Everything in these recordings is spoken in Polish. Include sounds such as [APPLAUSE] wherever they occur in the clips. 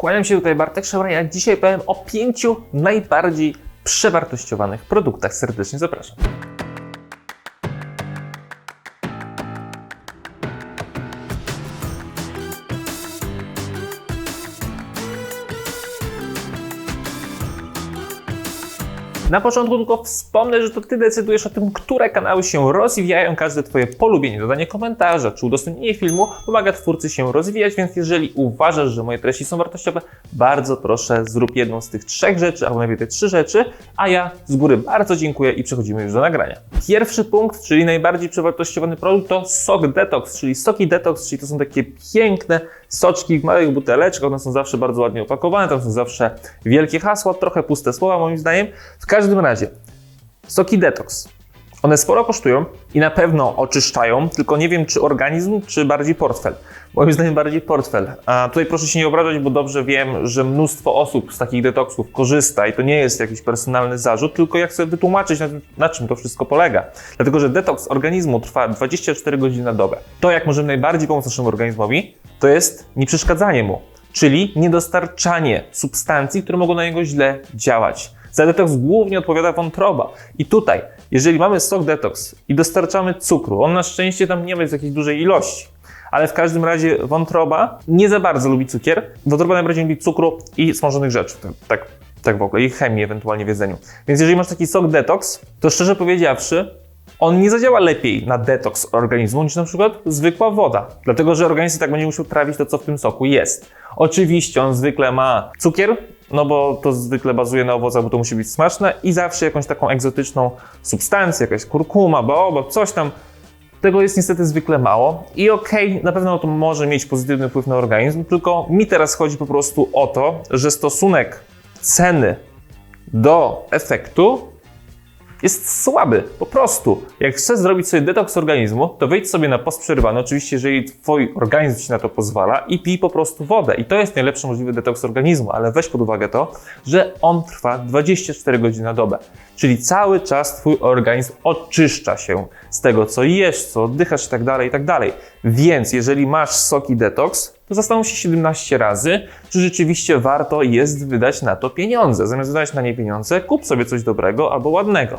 Kłaniam się tutaj Bartek Szabra, ja dzisiaj powiem o pięciu najbardziej przewartościowanych produktach. Serdecznie zapraszam. Na początku tylko wspomnę, że to Ty decydujesz o tym, które kanały się rozwijają. Każde Twoje polubienie, dodanie komentarza czy udostępnienie filmu pomaga twórcy się rozwijać, więc jeżeli uważasz, że moje treści są wartościowe, bardzo proszę zrób jedną z tych trzech rzeczy, albo najpierw te trzy rzeczy, a ja z góry bardzo dziękuję i przechodzimy już do nagrania. Pierwszy punkt, czyli najbardziej przewartościowany produkt to Sok Detox, czyli soki Detox, czyli to są takie piękne soczki w małych buteleczkach, one są zawsze bardzo ładnie opakowane, tam są zawsze wielkie hasła, trochę puste słowa moim zdaniem. W każdym razie, soki detox. One sporo kosztują i na pewno oczyszczają, tylko nie wiem, czy organizm, czy bardziej portfel. Moim zdaniem bardziej portfel. A tutaj proszę się nie obrażać, bo dobrze wiem, że mnóstwo osób z takich detoksów korzysta i to nie jest jakiś personalny zarzut, tylko ja chcę wytłumaczyć, na, na czym to wszystko polega. Dlatego, że detoks organizmu trwa 24 godziny na dobę. To, jak możemy najbardziej pomóc naszemu organizmowi, to jest nieprzeszkadzanie mu, czyli niedostarczanie substancji, które mogą na niego źle działać. Za detoks głównie odpowiada wątroba. I tutaj, jeżeli mamy sok detoks i dostarczamy cukru, on na szczęście tam nie jest jakiejś dużej ilości, ale w każdym razie wątroba nie za bardzo lubi cukier. Wątroba najbardziej lubi cukru i smażonych rzeczy. Tak, tak w ogóle, i chemii ewentualnie w jedzeniu. Więc jeżeli masz taki sok detoks, to szczerze powiedziawszy, on nie zadziała lepiej na detoks organizmu niż na przykład zwykła woda. Dlatego, że organizm tak będzie musiał trawić to, co w tym soku jest. Oczywiście on zwykle ma cukier, no bo to zwykle bazuje na owocach, bo to musi być smaczne i zawsze jakąś taką egzotyczną substancję, jakaś kurkuma, baobab, coś tam. Tego jest niestety zwykle mało i okej, okay, na pewno to może mieć pozytywny wpływ na organizm, tylko mi teraz chodzi po prostu o to, że stosunek ceny do efektu jest słaby, po prostu. Jak chcesz zrobić sobie detoks organizmu, to wejdź sobie na post przerywany, oczywiście jeżeli twój organizm ci na to pozwala i pij po prostu wodę. I to jest najlepszy możliwy detoks organizmu, ale weź pod uwagę to, że on trwa 24 godziny na dobę. Czyli cały czas twój organizm oczyszcza się z tego, co jesz, co oddychasz i tak dalej, i tak. Więc jeżeli masz soki detoks, to zastanów się 17 razy, czy rzeczywiście warto jest wydać na to pieniądze. Zamiast wydać na nie pieniądze, kup sobie coś dobrego albo ładnego.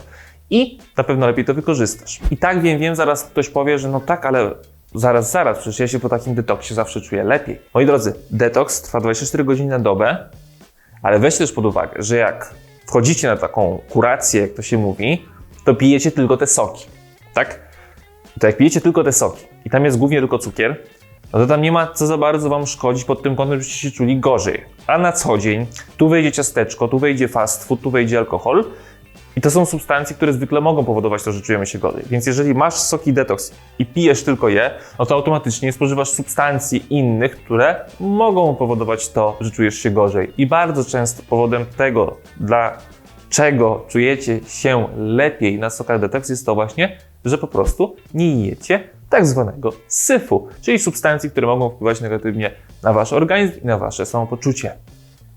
I na pewno lepiej to wykorzystasz. I tak wiem, wiem, zaraz ktoś powie, że no tak, ale zaraz, zaraz, przecież ja się po takim detoksie zawsze czuję lepiej. Moi drodzy, detoks trwa 24 godziny na dobę, ale weźcie też pod uwagę, że jak wchodzicie na taką kurację, jak to się mówi, to pijecie tylko te soki, tak? To jak pijecie tylko te soki i tam jest głównie tylko cukier, no to tam nie ma co za bardzo Wam szkodzić pod tym kątem, żebyście się czuli gorzej. A na co dzień tu wejdzie ciasteczko, tu wejdzie fast food, tu wejdzie alkohol i to są substancje, które zwykle mogą powodować to, że czujemy się gorzej. Więc jeżeli masz soki detoks i pijesz tylko je, no to automatycznie spożywasz substancji innych, które mogą powodować to, że czujesz się gorzej. I bardzo często powodem tego, dla czego czujecie się lepiej na sokach detoks jest to właśnie, że po prostu nie jecie tak zwanego syfu, czyli substancji, które mogą wpływać negatywnie na wasz organizm i na wasze samopoczucie.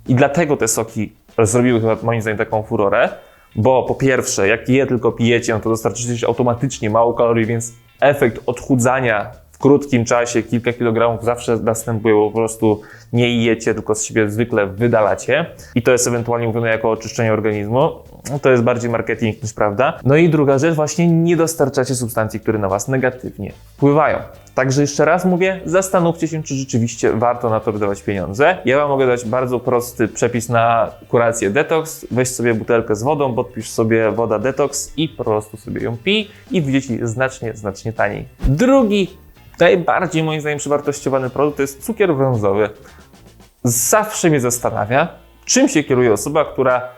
I dlatego te soki zrobiły chyba moim zdaniem taką furorę, bo po pierwsze, jak je tylko pijecie, no to dostarczycie automatycznie mało kalorii, więc efekt odchudzania krótkim czasie, kilka kilogramów zawsze następuje, bo po prostu nie jecie, tylko z siebie zwykle wydalacie. I to jest ewentualnie mówione jako oczyszczenie organizmu. No to jest bardziej marketing niż prawda. No i druga rzecz, właśnie nie dostarczacie substancji, które na Was negatywnie wpływają. Także jeszcze raz mówię, zastanówcie się, czy rzeczywiście warto na to wydawać pieniądze. Ja Wam mogę dać bardzo prosty przepis na kurację detox. Weź sobie butelkę z wodą, podpisz sobie woda detox i po prostu sobie ją pij i wyjdzie Ci znacznie, znacznie taniej. Drugi, najbardziej moim zdaniem przewartościowany produkt to jest cukier brązowy. Zawsze mnie zastanawia, czym się kieruje osoba, która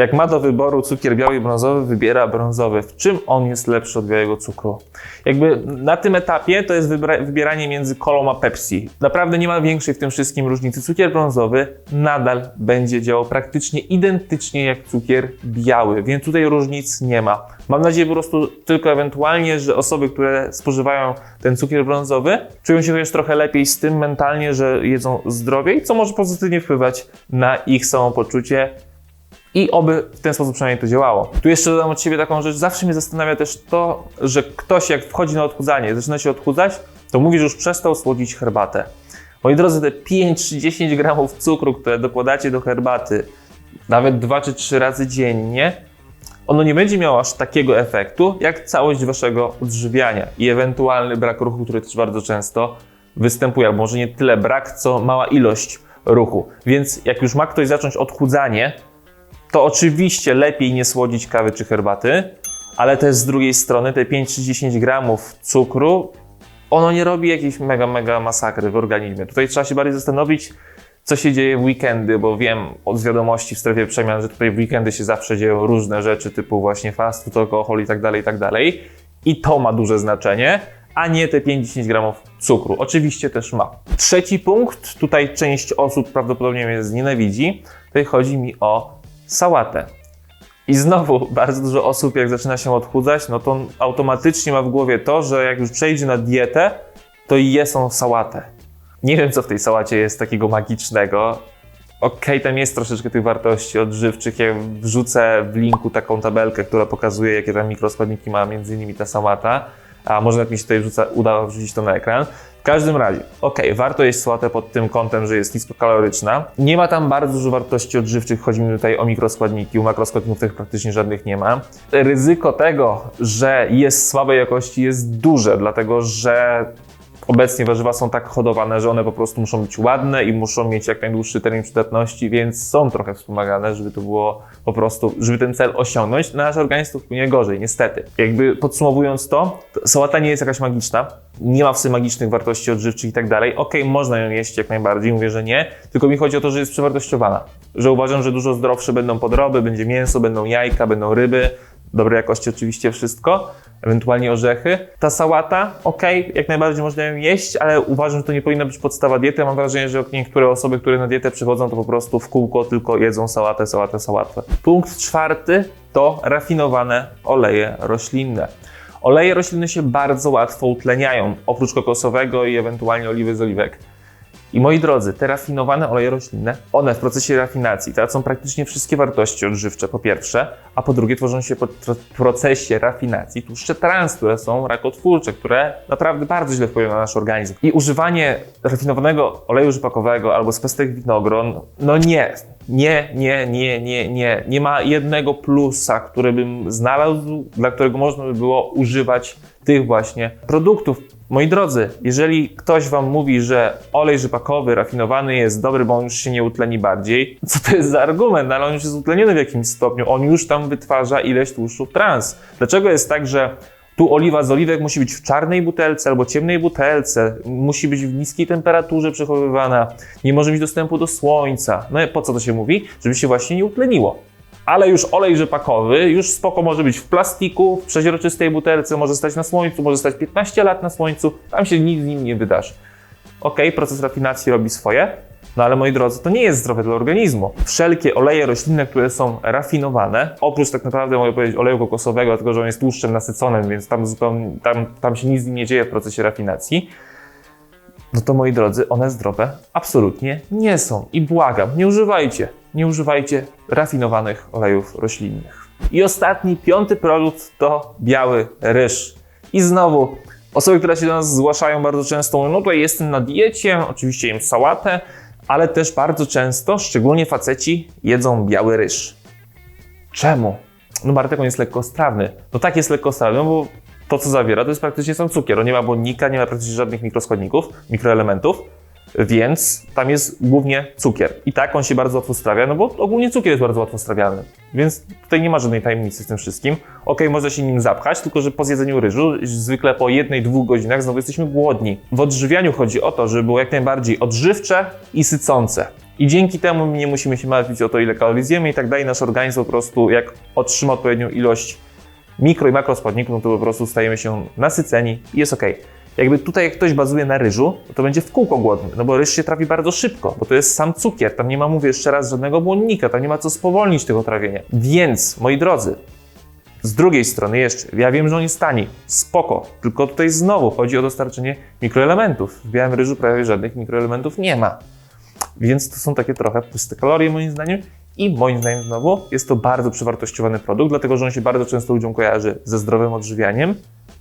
jak ma do wyboru cukier biały i brązowy, wybiera brązowy. W czym on jest lepszy od białego cukru? Jakby na tym etapie to jest wybieranie między kolą a Pepsi. Naprawdę nie ma większej w tym wszystkim różnicy. Cukier brązowy nadal będzie działał praktycznie identycznie jak cukier biały, więc tutaj różnic nie ma. Mam nadzieję po prostu tylko ewentualnie, że osoby, które spożywają ten cukier brązowy, czują się chociaż trochę lepiej z tym mentalnie, że jedzą zdrowiej, co może pozytywnie wpływać na ich samopoczucie i oby w ten sposób przynajmniej to działało. Tu jeszcze dodam od siebie taką rzecz. Zawsze mnie zastanawia też to, że ktoś jak wchodzi na odchudzanie, zaczyna się odchudzać, to mówi, że już przestał słodzić herbatę. Moi drodzy, te 5 czy 10 gramów cukru, które dokładacie do herbaty, nawet 2 czy 3 razy dziennie, ono nie będzie miało aż takiego efektu, jak całość waszego odżywiania i ewentualny brak ruchu, który też bardzo często występuje, albo może nie tyle brak, co mała ilość ruchu. Więc jak już ma ktoś zacząć odchudzanie, to oczywiście lepiej nie słodzić kawy czy herbaty, ale też z drugiej strony te 5 czy 10 gramów cukru, ono nie robi jakiejś mega, mega masakry w organizmie. Tutaj trzeba się bardziej zastanowić, co się dzieje w weekendy, bo wiem od wiadomości w strefie przemian, że tutaj w weekendy się zawsze dzieją różne rzeczy, typu właśnie fast food, alkohol i tak dalej, i tak dalej. I to ma duże znaczenie, a nie te 5-10 gramów cukru. Oczywiście też ma. Trzeci punkt, tutaj część osób prawdopodobnie mnie znienawidzi, tutaj chodzi mi o sałatę. I znowu [LAUGHS] bardzo dużo osób, jak zaczyna się odchudzać, no to automatycznie ma w głowie to, że jak już przejdzie na dietę, to je są sałatę. Nie wiem, co w tej sałacie jest takiego magicznego. Okej, tam jest troszeczkę tych wartości odżywczych. Ja wrzucę w linku taką tabelkę, która pokazuje, jakie tam mikroskładniki ma między innymi ta sałata. A może nawet mi się tutaj wrzuca, uda wrzucić to na ekran. W każdym razie, okej, warto jeść sałatę pod tym kątem, że jest niskokaloryczna. Nie ma tam bardzo dużo wartości odżywczych, chodzi mi tutaj o mikroskładniki, u makroskładników tych praktycznie żadnych nie ma. Ryzyko tego, że jest słabej jakości jest duże, dlatego że Obecnie warzywa są tak hodowane, że one po prostu muszą być ładne i muszą mieć jak najdłuższy termin przydatności, więc są trochę wspomagane, żeby to było po prostu, żeby ten cel osiągnąć. Na nasz organizm to wpłynie gorzej, niestety. Jakby podsumowując to, sałata nie jest jakaś magiczna, nie ma w sobie magicznych wartości odżywczych i tak dalej. Okej, można ją jeść jak najbardziej, mówię, że nie, tylko mi chodzi o to, że jest przewartościowana. Że uważam, że dużo zdrowsze będą podroby, będzie mięso, będą jajka, będą ryby, dobrej jakości oczywiście wszystko, ewentualnie orzechy. Ta sałata, ok, jak najbardziej można ją jeść, ale uważam, że to nie powinna być podstawa diety. Mam wrażenie, że niektóre osoby, które na dietę przychodzą, to po prostu w kółko tylko jedzą sałatę, sałatę, sałatę. Punkt czwarty to rafinowane oleje roślinne. Oleje roślinne się bardzo łatwo utleniają, oprócz kokosowego i ewentualnie oliwy z oliwek. I moi drodzy, te rafinowane oleje roślinne, one w procesie rafinacji tracą praktycznie wszystkie wartości odżywcze, po pierwsze, a po drugie tworzą się po procesie rafinacji tłuszcze trans, które są rakotwórcze, które naprawdę bardzo źle wpływają na nasz organizm. I używanie rafinowanego oleju rzepakowego albo z pestek winogron, no nie, nie, nie, nie, nie, nie. Nie ma jednego plusa, który bym znalazł, dla którego można by było używać tych właśnie produktów. Moi drodzy, jeżeli ktoś Wam mówi, że olej rzepakowy rafinowany jest dobry, bo on już się nie utleni bardziej, co to jest za argument? No, ale on już jest utleniony w jakimś stopniu, on już tam wytwarza ileś tłuszczów trans. Dlaczego jest tak, że tu oliwa z oliwek musi być w czarnej butelce albo ciemnej butelce, musi być w niskiej temperaturze przechowywana, nie może mieć dostępu do słońca. No i po co to się mówi? Żeby się właśnie nie utleniło ale już olej rzepakowy, już spoko może być w plastiku, w przeźroczystej butelce, może stać na słońcu, może stać 15 lat na słońcu, tam się nic z nim nie wydarzy. Ok, proces rafinacji robi swoje, no ale moi drodzy, to nie jest zdrowe dla organizmu. Wszelkie oleje roślinne, które są rafinowane, oprócz tak naprawdę mogę powiedzieć oleju kokosowego, dlatego że on jest tłuszczem nasyconym, więc tam zupełnie, tam, tam się nic nie dzieje w procesie rafinacji, no to moi drodzy, one zdrowe absolutnie nie są. I błagam, nie używajcie, nie używajcie rafinowanych olejów roślinnych. I ostatni, piąty produkt to biały ryż. I znowu, osoby, które się do nas zgłaszają bardzo często, no to jestem na diecie, oczywiście jem sałatę, ale też bardzo często, szczególnie faceci, jedzą biały ryż. Czemu? No Bartek, on jest lekkostrawny. No tak jest lekkostrawny, no bo to, co zawiera, to jest praktycznie sam cukier. On nie ma błonnika, nie ma praktycznie żadnych mikroskładników, mikroelementów, więc tam jest głównie cukier. I tak on się bardzo łatwo strawia, no bo ogólnie cukier jest bardzo łatwo strawialny. Więc tutaj nie ma żadnej tajemnicy z tym wszystkim. Ok, można się nim zapchać, tylko że po zjedzeniu ryżu, zwykle po jednej, dwóch godzinach znowu jesteśmy głodni. W odżywianiu chodzi o to, żeby było jak najbardziej odżywcze i sycące. I dzięki temu nie musimy się martwić o to, ile kalorii zjemy i tak dalej. Nasz organizm po prostu, jak otrzyma odpowiednią ilość mikro i makroskładników, no to po prostu stajemy się nasyceni i jest ok. Jakby tutaj jak ktoś bazuje na ryżu, to będzie w kółko głodny, no bo ryż się trawi bardzo szybko, bo to jest sam cukier, tam nie ma, mówię jeszcze raz, żadnego błonnika, tam nie ma co spowolnić tego trawienia. Więc, moi drodzy, z drugiej strony jeszcze, ja wiem, że on jest tani, spoko, tylko tutaj znowu chodzi o dostarczenie mikroelementów. W białym ryżu prawie żadnych mikroelementów nie ma. Więc to są takie trochę puste kalorie moim zdaniem i moim zdaniem znowu jest to bardzo przewartościowany produkt, dlatego że on się bardzo często ludziom kojarzy ze zdrowym odżywianiem.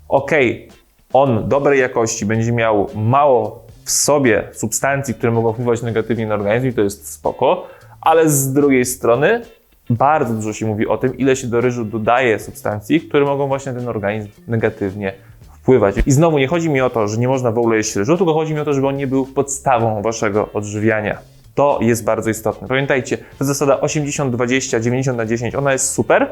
Okej, okay, on dobrej jakości będzie miał mało w sobie substancji, które mogą wpływać negatywnie na organizm i to jest spoko, ale z drugiej strony bardzo dużo się mówi o tym, ile się do ryżu dodaje substancji, które mogą właśnie na ten organizm negatywnie wpływać. I znowu nie chodzi mi o to, że nie można w ogóle jeść ryżu, tylko chodzi mi o to, żeby on nie był podstawą waszego odżywiania. To jest bardzo istotne. Pamiętajcie, to zasada 80-20, 90 na 10, ona jest super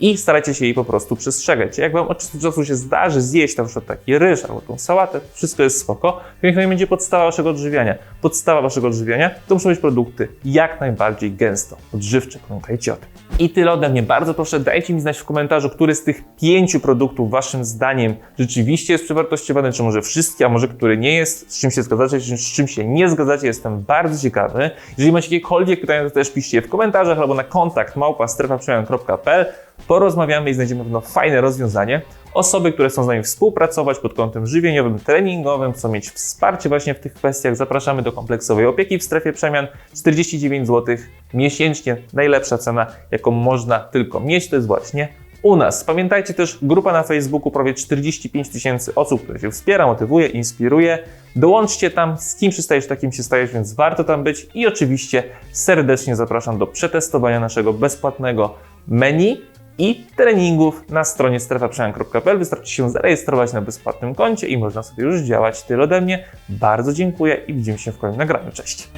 i starajcie się jej po prostu przestrzegać. Jak wam od czasu się zdarzy zjeść na przykład taki ryż albo tą sałatę, wszystko jest spoko, niech to nie będzie podstawa waszego odżywiania. Podstawa waszego odżywiania to muszą być produkty jak najbardziej gęsto odżywcze. Pamiętajcie o tym. I tyle ode mnie. Bardzo proszę, dajcie mi znać w komentarzu, który z tych pięciu produktów waszym zdaniem rzeczywiście jest przewartościowany, czy może wszystkie, a może który nie jest, z czym się zgadzacie, z czym się nie zgadzacie. Jestem bardzo ciekawy. Jeżeli macie jakiekolwiek pytania, to też piszcie je w komentarzach albo na kontakt małpa. Porozmawiamy i znajdziemy pewno fajne rozwiązanie. Osoby, które chcą z nami współpracować pod kątem żywieniowym, treningowym, chcą mieć wsparcie właśnie w tych kwestiach, zapraszamy do kompleksowej opieki w strefie przemian. 49 zł miesięcznie, najlepsza cena, jaką można tylko mieć, to jest właśnie u nas. Pamiętajcie też, grupa na Facebooku, prawie 45 tysięcy osób, które się wspiera, motywuje, inspiruje. Dołączcie tam, z kim się stajesz, takim się stajesz, więc warto tam być. I oczywiście serdecznie zapraszam do przetestowania naszego bezpłatnego menu i treningów na stronie strefaprzemian.pl. Wystarczy się zarejestrować na bezpłatnym koncie i można sobie już działać. Tyle ode mnie. Bardzo dziękuję i widzimy się w kolejnym nagraniu. Cześć!